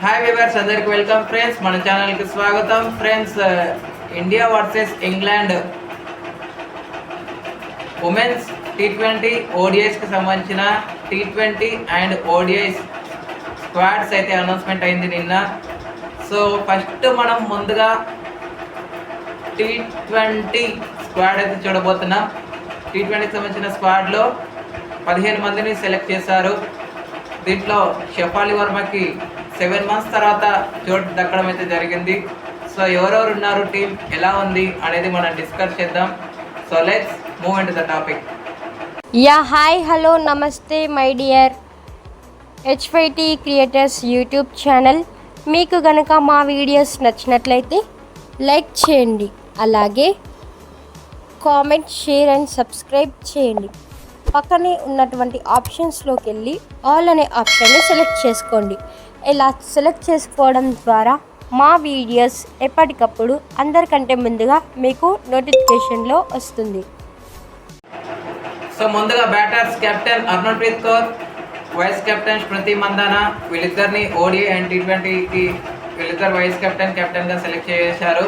Hi viewers అందరికి welcome friends మన ఛానల్కి స్వాగతం. Friends India versus England women's T twenty ఓడిఐస్కి సంబంధించిన T twenty and ODIs squads అయితే అనౌన్స్మెంట్ అయింది నిన్న. సో ఫస్ట్ మనం ముందుగా టీ ట్వంటీ స్క్వాడ్ అయితే చూడబోతున్నాం. టీ ట్వంటీకి సంబంధించిన స్క్వాడ్లో పదిహేను మందిని సెలెక్ట్ చేశారు. దీంట్లో షఫాలి వర్మకి సెవెన్ మంత్స్ తర్వాత చోటు దక్కడం అయితే జరిగింది. సో ఎవరెవరు ఉన్నారు టీం ఎలా ఉంది అనేది మనం డిస్కస్ చేద్దాం. So let's move into the topic yeah hi hello namaste my dear HYT creators YouTube channel. మీకు గనక మా వీడియోస్ నచ్చినట్లయితే లైక్ చేయండి. అలాగే కామెంట్ షేర్ అండ్ సబ్స్క్రైబ్ చేయండి. పక్కనే ఉన్నటువంటి ఆప్షన్స్లోకి వెళ్ళి ఆల్ అనే ఆప్షన్ని సెలెక్ట్ చేసుకోండి. ఇలా సెలెక్ట్ చేసుకోవడం ద్వారా మా వీడియోస్ ఎప్పటికప్పుడు అందరికంటే ముందుగా మీకు నోటిఫికేషన్లో వస్తుంది. సో ముందుగా batters captain Harmanpreet Kaur vice captain Smriti Mandhana వీళ్ళిద్దరిని ఓడిఐ అండ్ టీ ట్వంటీకి వీళ్ళిద్దరు వైస్ కెప్టెన్ కెప్టెన్గా సెలెక్ట్ చేశారు.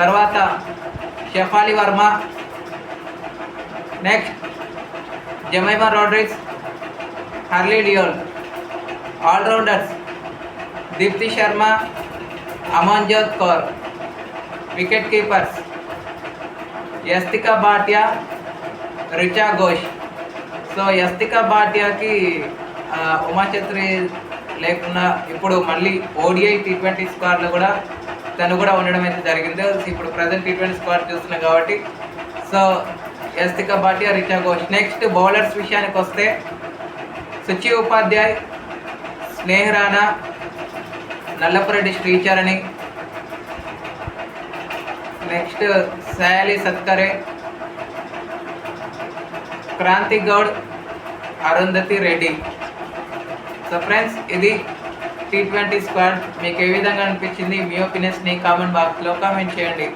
తర్వాత Shafali Verma next Jemimah Rodrigues Harleen Deol allrounders Deepti Sharma Amanjot Kaur wicket keepers Yastika Bhatia Richa Ghosh so Yastika భాట్యాకి ఆ, ఉమాచత్రి లేకుండా ఇప్పుడు మళ్ళీ ఓడిఐ టీ ట్వంటీ స్క్వాడ్లో కూడా తను కూడా ఉండడం అయితే జరిగింది. ఇప్పుడు ప్రజెంట్ టీ ట్వంటీ స్క్వాడ్ చూస్తున్నాం కాబట్టి. So Yastika Bhatia Richa Ghosh next bowlers విషయానికి వస్తే Suchi Upadhyay Sneh Rana Nallapureddy Shree Charani. Next Sayali Satghare. Kranti Goud Arundhati Reddy. So friends ఇది టీ ట్వంటీ స్క్వాడ్ మీకు ఏ విధంగా అనిపించింది? మీ ఒపీనియన్స్ని కామెంట్ బాక్స్లో కామెంట్ చేయండి.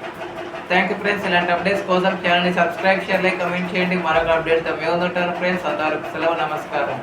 థ్యాంక్ యూ ఫ్రెండ్స్ ఇలాంటి అప్డేట్స్ కోసం ఛానల్ని సబ్స్క్రైబ్ షేర్ లైక్ కామెంట్ చేయండి. మరొక అప్డేట్తో మేము ఉంటాను ఫ్రెండ్స్ అంతవరకు సెలవు నమస్కారం.